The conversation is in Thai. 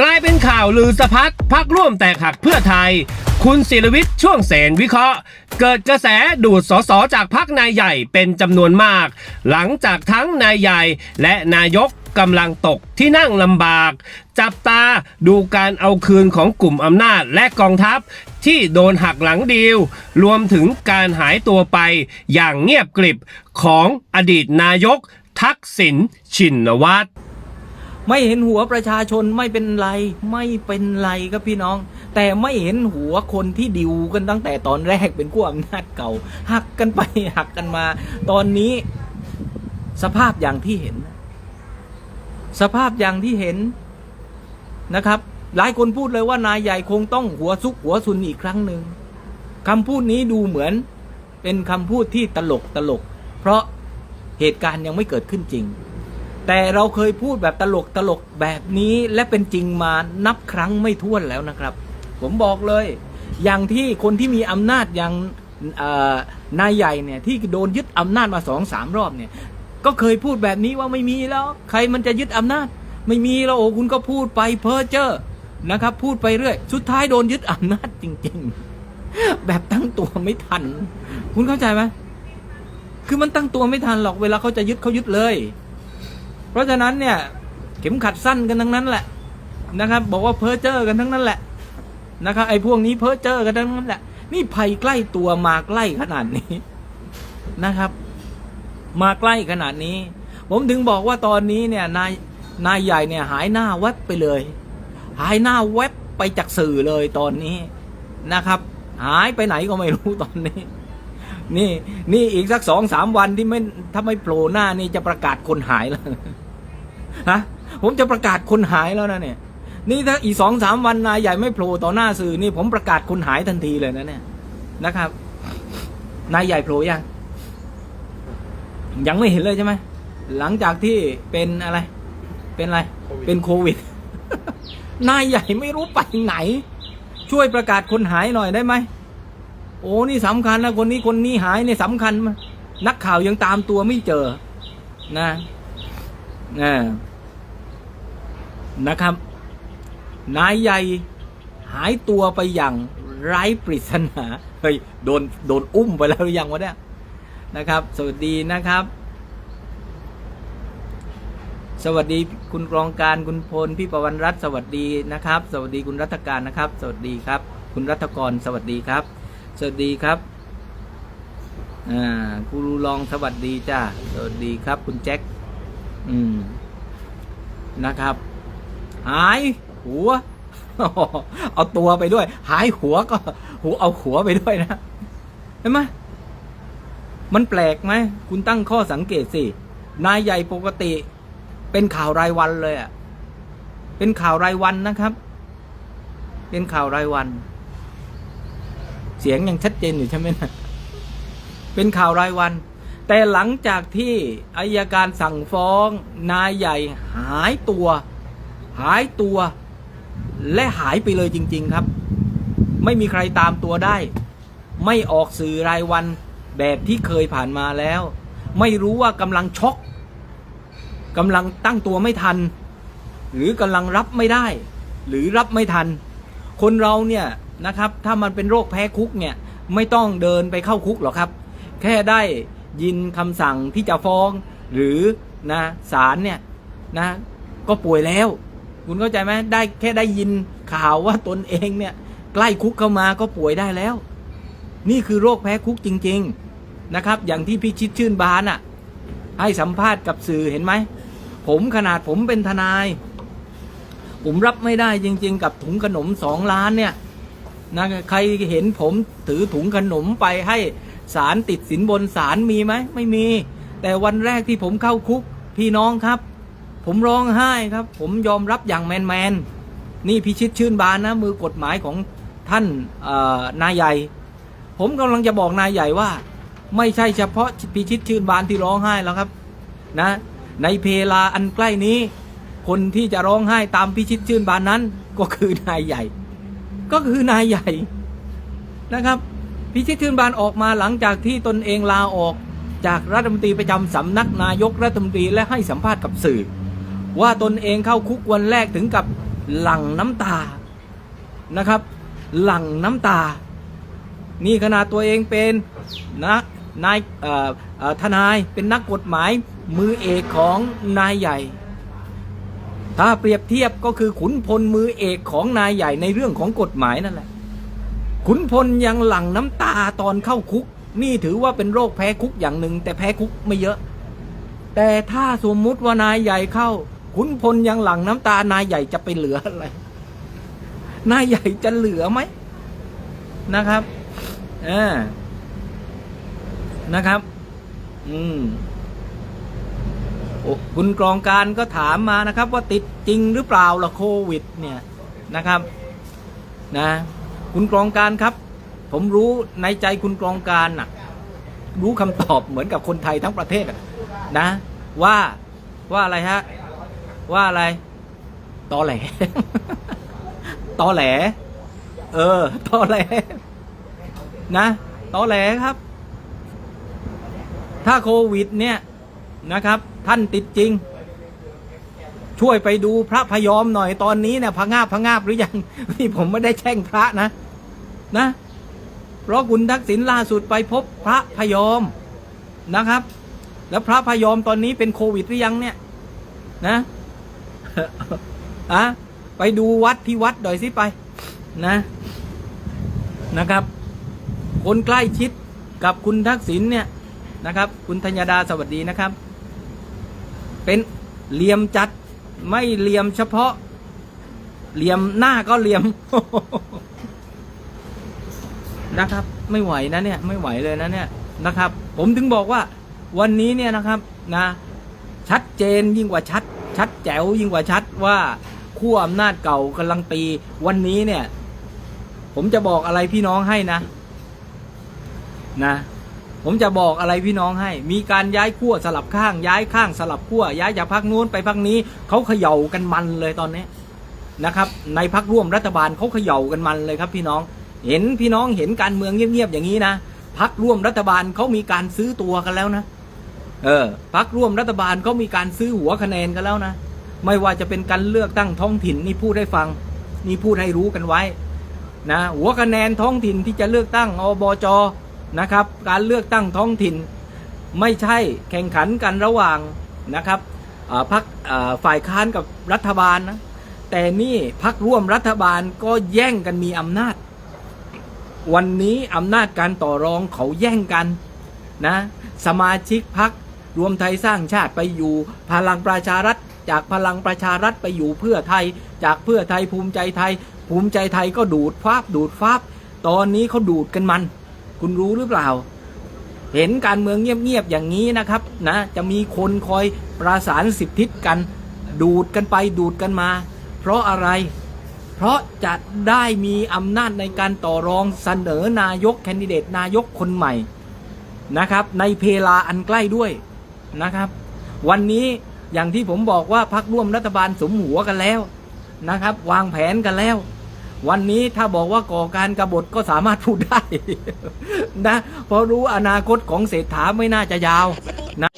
กลายเป็นข่าวลือสะพัดพักร่วมแตกหักเพื่อไทย คุณศิรวิทย์ช่วงเสนวิเคราะห์ เกิดกระแสดูดสสจากพักนายใหญ่เป็นจำนวนมาก หลังจากทั้งนายใหญ่และนายกกำลังตกที่นั่งลำบาก จับตาดูการเอาคืนของกลุ่มอำนาจและกองทัพ ที่โดนหักหลังดีล รวมถึงการหายตัวไปอย่างเงียบกริบของอดีตนายกทักษิณชินวัตร ไม่เห็นหัวประชาชนไม่เป็นไร ไม่เป็นไรครับพี่น้อง แต่ไม่เห็นหัวคนที่ดิวกันตั้งแต่ตอนแรกเป็นขั้วอำนาจเก่า หักกันไปหักกันมา ตอนนี้ สภาพอย่างที่เห็น สภาพอย่างที่เห็นนะครับ หลายคนพูดเลยว่านายใหญ่คงต้องหัวซุกหัวซุนอีกครั้งหนึ่งคำพูดนี้ดูเหมือนเป็นคำพูดที่ตลกตลก เพราะเหตุการณ์ยังไม่เกิดขึ้นจริง แต่เราเคยพูดแบบตลกตลกแบบนี้และเป็นจริงมานับครั้งไม่ถ้วนแล้วนะครับ ผมบอกเลย อย่างที่คนที่มีอำนาจอย่างนายใหญ่เนี่ยที่โดนยึดอำนาจมาสองสามรอบเนี่ย ก็เคยพูดแบบนี้ว่าไม่มีแล้ว ใครมันจะยึดอำนาจ ไม่มีแล้วโอ้คุณก็พูดไปเพ้อเจ้อนะครับ พูดไปเรื่อย สุดท้ายโดนยึดอำนาจจริง ๆ แบบตั้งตัวไม่ทัน คุณเข้าใจไหมคือมันตั้งตัวไม่ทันหรอกเวลาเขาจะยึดเขายึดเลย เพราะฉะนั้นเนี่ยเข็มขัดสั้นกันทั้งนั้นแหละนะครับ บอกว่าเพ้อเจ้อกันทั้งนั้นแหละนะครับไอ้พวกนี้เพ้อเจ้อกันทั้งนั้นแหละ นี่ภัยใกล้ตัวมาใกล้ขนาดนี้นะครับ มาใกล้ขนาดนี้ ผมถึงบอกว่าตอนนี้เนี่ยนายนายใหญ่เนี่ยหายหน้าแวบไปเลย หายหน้าแวบไปจากสื่อเลยตอนนี้นะครับ หายไปไหนก็ไม่รู้ตอนนี้ นี่นี่อีกสักสองสามวันที่ไม่ถ้าไม่โผล่หน้านี่จะประกาศคนหายแล้ว ฮะผมจะประกาศคนหายแล้วนะเนี่ย นี่ถ้าอีกสองสามวันนายใหญ่ไม่โผล่ต่อหน้าสื่อนี่ผมประกาศคนหายทันทีเลยนะเนี่ยนะครับ นายใหญ่โผล่ยัง ยังไม่เห็นเลยใช่ไหมหลังจากที่เป็นอะไร เป็นอะไร เป็นโควิด นายใหญ่ไม่รู้ไปไหน ช่วยประกาศคนหายหน่อยได้ไหมโอ้นี่สำคัญนะคนนี้คนนี้หายเนี่ยสำคัญมากนักข่าวยังตามตัวไม่เจอนะ นะครับ นายใหญ่หายตัวไปอย่างไร้ปริศนาเฮ้ยโดนโดนอุ้มไปแล้วหรือยังวะเนี่ยนะครับ สวัสดีนะครับ สวัสดีคุณกรองการคุณพลพี่ประวันรัตน์สวัสดีนะครับ สวัสดีคุณรัตการนะครับ สวัสดีครับ คุณรัตกรสวัสดีครับ สวัสดีครับอ่ากูรูลองสวัสดีจ้าสวัสดีครับ คุณแจ็ค อืม นะครับ หาย หัว เอาตัวไปด้วย หายหัวก็หัวเอาหัวไปด้วยนะเห็นไหมมันแปลกไหมคุณตั้งข้อสังเกตสินายใหญ่ปกติ เป็นข่าวรายวันเลยอะ่ะเป็นข่าวรายวันนะครับ เป็นข่าวรายวัน เสียงยังชัดเจนอยู่ใช่ไหมนะเป็นข่าวรายวัน แต่หลังจากที่อายการสั่งฟ้องนายใหญ่หายตัว หายตัว และหายไปเลยจริง ๆครับ ไม่มีใครตามตัวได้ ไม่ออกสื่อรายวันแบบที่เคยผ่านมาแล้ว ไม่รู้ว่ากำลังช็อกกำลังตั้งตัวไม่ทัน หรือกำลังรับไม่ได้ หรือรับไม่ทัน คนเราเนี่ยนะครับ ถ้ามันเป็นโรคแพ้คุกเนี่ย ไม่ต้องเดินไปเข้าคุกหรอกครับ แค่ได้ ยินคำสั่งที่จะฟ้อง หรือนะศาลเนี่ยนะก็ป่วยแล้ว คุณเข้าใจไหมได้แค่ได้ยินข่าวว่าตนเองเนี่ยใกล้คุกเข้ามาก็ป่วยได้แล้ว นี่คือโรคแพ้คุกจริง ๆนะครับ อย่างที่พี่ชิดชื่นบานอะ่ะให้สัมภาษณ์กับสื่อเห็นไหม ผมขนาดผมเป็นทนาย ผมรับไม่ได้จริง ๆ กับถุงขนมสองล้านเนี่ยนะใครเห็นผมถือถุงขนมไปให้ ศาลติดสินบนศาลมีไหมไม่มี แต่วันแรกที่ผมเข้าคุกพี่น้องครับ ผมร้องไห้ครับ ผมยอมรับอย่างแมนแมนๆนี่พิชิตชื่นบานนะ มือกฎหมายของท่านนายใหญ่ ผมกำลังจะบอกนายใหญ่ว่า ไม่ใช่เฉพาะพิชิตชื่นบานที่ร้องไห้แล้วครับนะ ในเพลาอันใกล้นี้ คนที่จะร้องไห้ตามพิชิตชื่นบานนั้น ก็คือนายใหญ่ ก็คือนายใหญ่นะครับ พิชิตชื่นบานออกมาหลังจากที่ตนเองลาออก จากรัฐมนตรีประจำสำนักนายกรัฐมนตรีและให้สัมภาษณ์กับสื่อ ว่าตนเองเข้าคุกวันแรกถึงกับหลั่งน้ำตานะครับ หลั่งน้ำตา นี่ขนาดตัวเองเป็นนะนายทนายเป็นนักกฎหมายมือเอกของนายใหญ่ ถ้าเปรียบเทียบก็คือขุนพลมือเอกของนายใหญ่ในเรื่องของกฎหมายนั่นแหละ ขุนพลยังหลั่งน้ำตาตอนเข้าคุก นี่ถือว่าเป็นโรคแพ้คุกอย่างหนึ่ง แต่แพ้คุกไม่เยอะ แต่ถ้าสมมุติว่านายใหญ่เข้า ขุนพลยังหลั่งน้ำตานายใหญ่จะไปเหลืออะไร นายใหญ่จะเหลือไหมนะครับเออนะครับ อืมอคุณกรองการก็ถามมานะครับ ว่าติดจริงหรือเปล่าล่ะโควิด เนี่ยนะครับ นะ คุณกรองการครับ ผมรู้ในใจคุณกรองการน่ะ รู้คำตอบเหมือนกับคนไทยทั้งประเทศนะ ว่าว่าอะไรฮะ ว่าอะไรตอแหลตอแหล เออตอแหล นะตอแหลครับ ถ้าโควิดเนี่ยนะครับ ท่านติดจริง ช่วยไปดูพระพยอมหน่อยตอนนี้เนี่ยพะงาบพะงาบหรือยังนี่ผมไม่ได้แช่งพระนะ นะเพราะคุณทักษิณล่าสุดไปพบพระพยอมนะครับ แล้วพระพยอมตอนนี้เป็นโควิดหรือยังเนี่ย นะอะไปดูวัดที่วัดหน่อยสิไป นะ นะครับ คนใกล้ชิดกับคุณทักษิณเนี่ยนะครับ คุณธัญดาสวัสดีนะครับ เป็นเหลี่ยมจัด ไม่เหลี่ยมเฉพาะ เหลี่ยมหน้าก็เหลี่ยม นะครับ ไม่ไหวนะเนี่ย ไม่ไหวเลยนะเนี่ยนะครับ ผมถึงบอกว่า วันนี้เนี่ยนะครับนะ ชัดเจนยิ่งกว่าชัด ชัดแจ๋วยิ่งกว่าชัดว่าขั้วอำนาจเก่ากำลังตี วันนี้เนี่ย ผมจะบอกอะไรพี่น้องให้นะ นะ ผมจะบอกอะไรพี่น้องให้ มีการย้ายขั้วสลับข้าง ย้ายข้างสลับขั้วย้ายจากพักนู้นไปพักนี้เขาเขย่ากันมันเลยตอนนี้นะครับ ในพักร่วมรัฐบาลเขาเขย่ากันมันเลยครับพี่น้อง เห็นพี่น้องเห็นการเมืองเงียบๆอย่างนี้นะพักร่วมรัฐบาลเขามีการซื้อตัวกันแล้วนะ เออพักร่วมรัฐบาลเขามีการซื้อหัวคะแนนกันแล้วนะ ไม่ว่าจะเป็นการเลือกตั้งท้องถิ่นนี่พูดให้ฟัง นี่พูดให้รู้กันไว้นะหัวคะแนนท้องถิ่นที่จะเลือกตั้งอบจ นะครับ การเลือกตั้งท้องถิ่น ไม่ใช่แข่งขันกันระหว่างนะครับพักฝ่ายค้านกับรัฐบาลนะแต่นี่พักร่วมรัฐบาลก็แย่งกันมีอำนาจ วันนี้อำนาจการต่อรองเขาแย่งกันนะสมาชิกพักรวมไทยสร้างชาติไปอยู่พลังประชารัฐ จากพลังประชารัฐไปอยู่เพื่อไทย จากเพื่อไทยภูมิใจไทย ภูมิใจไทยก็ดูดฟาบดูดฟาบตอนนี้เขาดูดกันมัน คุณรู้หรือเปล่า เห็นการเมืองเงียบๆอย่างนี้นะครับนะจะมีคนคอยประสานสิบทิศกัน ดูดกันไปดูดกันมา เพราะอะไร เพราะจะได้มีอำนาจในการต่อรองเสนอนายกแคนดิเดตนายกคนใหม่นะครับ ในเพลาอันใกล้ด้วยนะครับ วันนี้อย่างที่ผมบอกว่าพักร่วมรัฐบาลสมหัวกันแล้วนะครับ วางแผนกันแล้ว วันนี้ถ้าบอกว่าก่อการกรบฏก็สามารถพูดได้นะเพราะรู้อนาคตของเศรษฐาไม่น่าจะยาวนะ